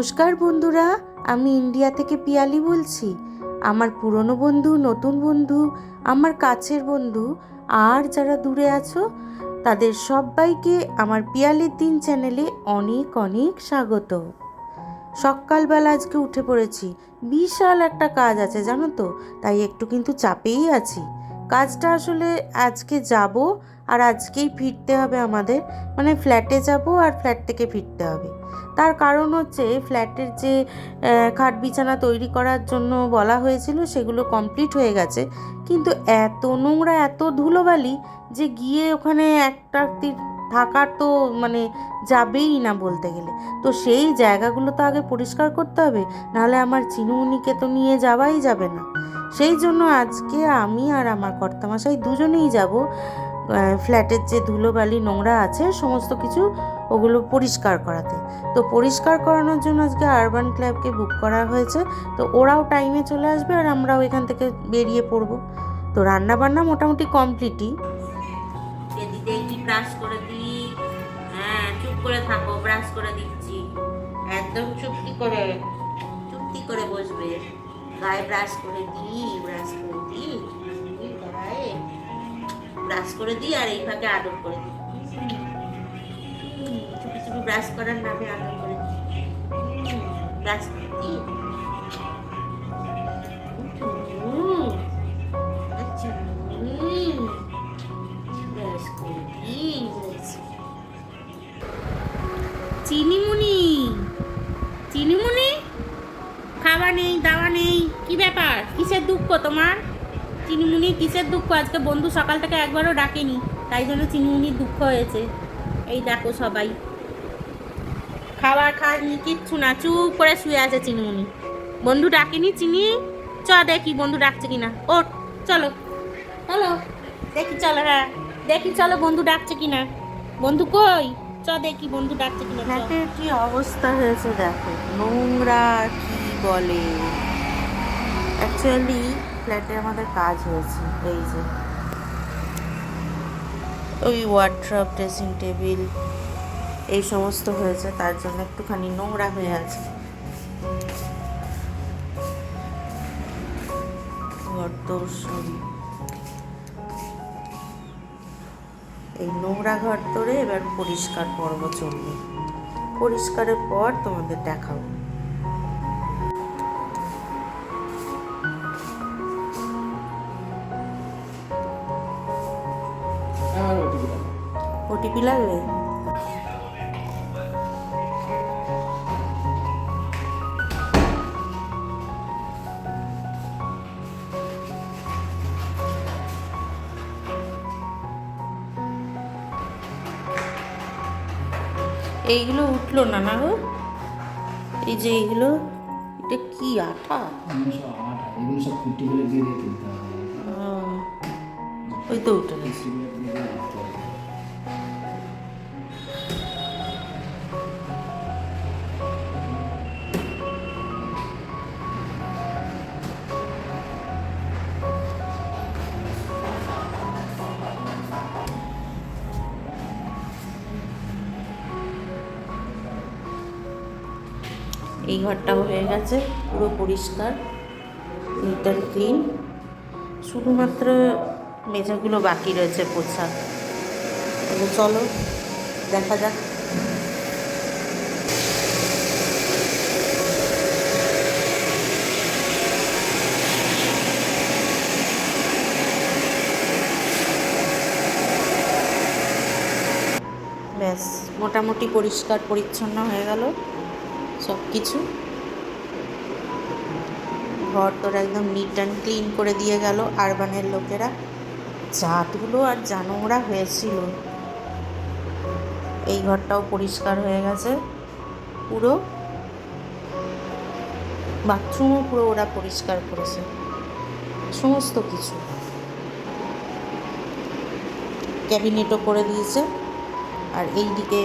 নমস্কার বন্ধুরা, আমি ইন্ডিয়া থেকে পিয়ালি বলছি। আমার পুরনো বন্ধু, নতুন বন্ধু, আমার কাছের বন্ধু, আর যারা দূরে আছো, তাদের সবাইকে আমার পিয়ালির দিন চ্যানেলে অনেক অনেক স্বাগত। সকালবেলা আজকে উঠে পড়েছি। বিশাল একটা কাজ আছে, জানো তো? তাই একটু কিন্তু চাপেই আছি। কাজটা আসলে আজকে যাব আর আজকেই ফিরতে হবে আমাদের। মানে ফ্ল্যাটে যাব আর ফ্ল্যাট থেকে ফিরতে হবে। তার কারণ হচ্ছে ফ্ল্যাটের যে খাট বিছানা তৈরি করার জন্য বলা হয়েছিল সেগুলো কমপ্লিট হয়ে গেছে। কিন্তু এত নোংরা, এত ধুলোবালি যে গিয়ে ওখানে একটা থাকার তো মানে যাবেই না বলতে গেলে। তো সেই জায়গাগুলো তো আগে পরিষ্কার করতে হবে, নাহলে আমার চিনুমুনিকে তো নিয়ে যাওয়াই যাবে না। সেই জন্য আজকে আমি আর আমার কর্তামশাই দুজনেই যাব ফ্ল্যাটের যে ধুলোবালি নোংরা আছে, সমস্ত কিছু ওগুলো পরিষ্কার করাতে। তো পরিষ্কার করানোর জন্য আজকে আরবান ক্লাবকে বুক করা হয়েছে, তো ওরাও টাইমে চলে আসবে আর আমরাও এখান থেকে বেরিয়ে পড়ব। তো রান্না বান্না মোটামুটি কমপ্লিটই ব্রাশ করে দিই। হ্যাঁ চুপ করে থাকো ব্রাশ করে দিচ্ছি। একদম চুপটি করে। চুপটি করে বসবে। গায়ে ব্রাশ করে দিই ব্রাশ করে দিই গায়ে ব্রাশ করে দিই আর এই ফাঁকে আদর করে দিই। চুপি চুপি ব্রাশ করার নামে আদর করে দিই। ব্রাশ করে দিই। হুম, আচ্ছা চিনিমুনি। চিনিমুনি? খাওয়া নেই, দাওয়া নেই, কি ব্যাপার? কিসের দুঃখ তোমার? চিনিমুনি, কিসের দুঃখ? আজকে বন্ধু সকাল থেকে একবারও ডাকেনি, তাই জন্য চিনিমুনির দুঃখ হয়েছে। এই দেখো সবাই। খাবার খায়নি, কিচ্ছু না, চুপ করে শুয়ে আছে চিনিমুনি। বন্ধু ডাকেনি, চিনি? চ দেখি বন্ধু ডাকছে কিনা। ওঠ, চলো। চলো। দেখি, চলো হ্যাঁ। দেখি, চলো, বন্ধু ডাকছে কিনা। বন্ধু কই? চ দেখি বন্ধু ডাকছে কিনা ফ্ল্যাটের কি অবস্থা হয়েছে, দেখো। নোংরা কি বলে? অ্যাকচুয়ালি ফ্ল্যাটে আমাদের কাজ হয়েছে, এই যে। ওই ওয়ার্ড্রপ ড্রেসিং টেবিল এই সমস্ত হয়েছে, তার জন্য একটুখানি নোংরা হয়ে আছে। ঘরদোর সবই। এই নোংরা ঘর ধরে এবার পরিষ্কার পর্ব চলবে পরিষ্কারের পর তোমাদের দেখাবো। ওটিপি। ওটিপি লাগবে? এইগুলো উঠল না না গো? এই যে এইগুলো এটা কি আঠা? এগুলো সব আঠা, এই ঘরটা হয়ে গেছে, পুরো পরিষ্কার নিট অ্যান্ড ক্লিন শুধুমাত্র মেঝেগুলো বাকি রয়েছে পোছা। চলো, দেখা যাক। ব্যাস, মোটামুটি পরিষ্কার পরিচ্ছন্ন হয়ে গেল। সব কিছু ঘর তোর একদম নিট অ্যান্ড ক্লিন করে দিয়ে গেল। আরবানের লোকেরা ধুলো আর যা নোংরা হয়েছিল। এই ঘরটাও পরিষ্কার হয়ে গেছে। পুরো বাথরুমও পুরো ওরা পরিষ্কার করেছে। সমস্ত কিছু। ক্যাবিনেটও করে দিয়েছে। আর এইদিকে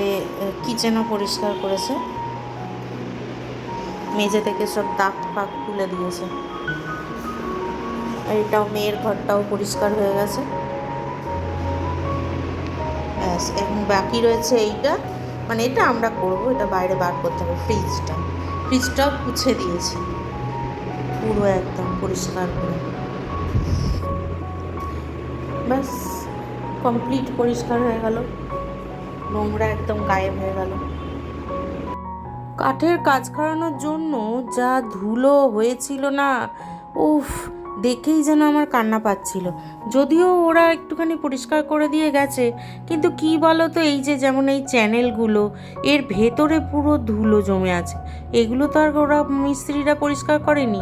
কিচেনও পরিষ্কার করেছে। মেঝে থেকে সব দাগ ফাগ তুলে দিয়েছে। আর এটাও মেয়ের ঘরটাও পরিষ্কার হয়ে গেছে। ব্যাস, এখন বাকি রয়েছে এইটা। মানে এটা আমরা করব, এটা বাইরে বার করতে হবে ফ্রিজটা ফ্রিজটাও পুছে দিয়েছি। পুরো একদম পরিষ্কার করে। ব্যাস কমপ্লিট পরিষ্কার হয়ে গেল। নোংরা একদম গায়েব হয়ে গেল। কাঠের কাজ করানোর জন্য যা ধুলো হয়েছিল না, উফ, দেখেই যেন আমার কান্না পাচ্ছিল। যদিও ওরা একটুখানি পরিষ্কার করে দিয়ে গেছে, কিন্তু কি বলো তো এই যে যেমন এই চ্যানেলগুলো, এর ভেতরে পুরো ধুলো জমে আছে। এগুলো তো আর ওরা মিস্ত্রিরা পরিষ্কার করেনি।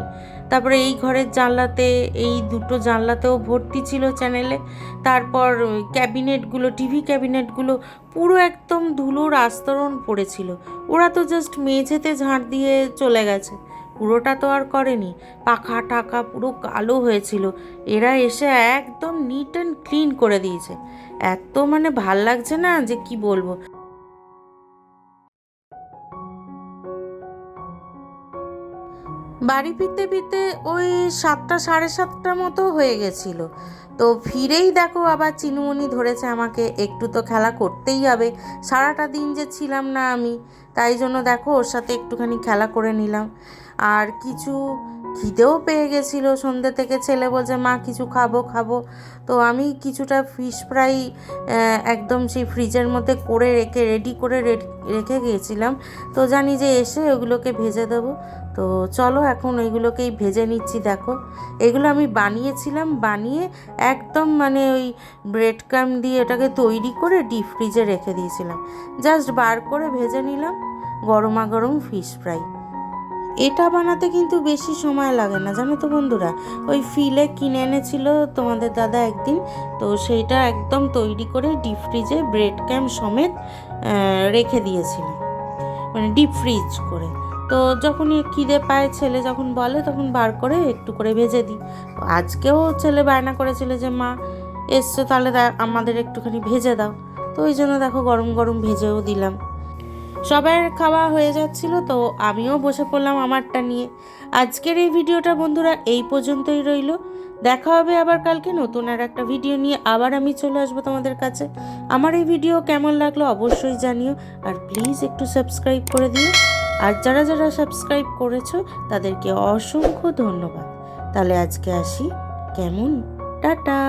তারপরে এই ঘরের জানলাতে, এই দুটো জানলাতেও ভর্তি ছিল চ্যানেলে তারপর ক্যাবিনেটগুলো টিভি ক্যাবিনেটগুলো পুরো একদম ধুলোর আস্তরণ পড়েছিল। ওরা তো জাস্ট মেঝেতে ঝাঁট দিয়ে চলে গেছে। পুরোটা তো আর করেনি। পাখা টাকা পুরো কালো হয়েছিল। এরা এসে একদম নিট অ্যান্ড ক্লিন করে দিয়েছে। এত মানে ভালো লাগছে না যে কি বলব? বাড়ি ফিরতে ফিরতে ওই সাতটা, সাড়ে সাতটা মতো হয়ে গেছিল। তো ফিরেই দেখো আবার চিনুমনি ধরেছে আমাকে, একটু তো খেলা করতেই হবে। সারাটা দিন যে ছিলাম না আমি, তাই জন্য দেখো ওর সাথে একটুখানি খেলা করে নিলাম। আর কিছু খিদেও পেয়ে গেছিল। সন্ধ্যে থেকে ছেলে বলছে, মা, কিছু খাব খাব। তো আমি কিছুটা ফিশ ফ্রাই একদম সেই ফ্রিজের মধ্যে করে রেখে রেডি করে রেখে গিয়েছিলাম তো জানি যে এসে ওগুলোকে ভেজে দেবো। তো চলো এখন ওইগুলোকেই ভেজে নিচ্ছি, দেখো। এগুলো আমি বানিয়েছিলাম, বানিয়ে একদম মানে ওই ব্রেড ক্রাম দিয়ে এটাকে তৈরি করে ডিপ ফ্রিজে রেখে দিয়েছিলাম। জাস্ট বার করে ভেজে নিলাম, গরমা গরম ফিশ ফ্রাই এটা বানাতে কিন্তু বেশি সময় লাগে না, জানো তো বন্ধুরা? ওই ফিলে কিনে এনেছিল তোমাদের দাদা একদিন, তো সেইটা একদম তৈরি করে ডিপ ফ্রিজে ব্রেড ক্যাম্প সমেত রেখে দিয়েছিলাম মানে ডিপ ফ্রিজ করে। তো যখনই খিদে পায়, ছেলে যখন বলে তখন বার করে একটু করে ভেজে দিই। আজকেও ছেলে বায়না করেছিল যে, মা, এসছো তাহলে আমাদের একটুখানি ভেজে দাও। তো ওই জন্য দেখো গরম গরম ভেজেও দিলাম। সবার খাওয়া হয়ে যাচ্ছিল, তো আমিও বসে পড়লাম আমারটা নিয়ে। আজকের এই ভিডিওটা বন্ধুরা এই পর্যন্তই রইল। দেখা হবে আবার কালকে নতুন আর একটা ভিডিও নিয়ে। আবার আমি চলে আসব তোমাদের কাছে। আমার এই ভিডিও কেমন লাগল অবশ্যই জানিও, আর প্লিজ একটু সাবস্ক্রাইব করে দিও। আর যারা যারা সাবস্ক্রাইব করেছ, তাদেরকে অসংখ্য ধন্যবাদ। তাহলে আজকে আসি। কেমন? টাটা!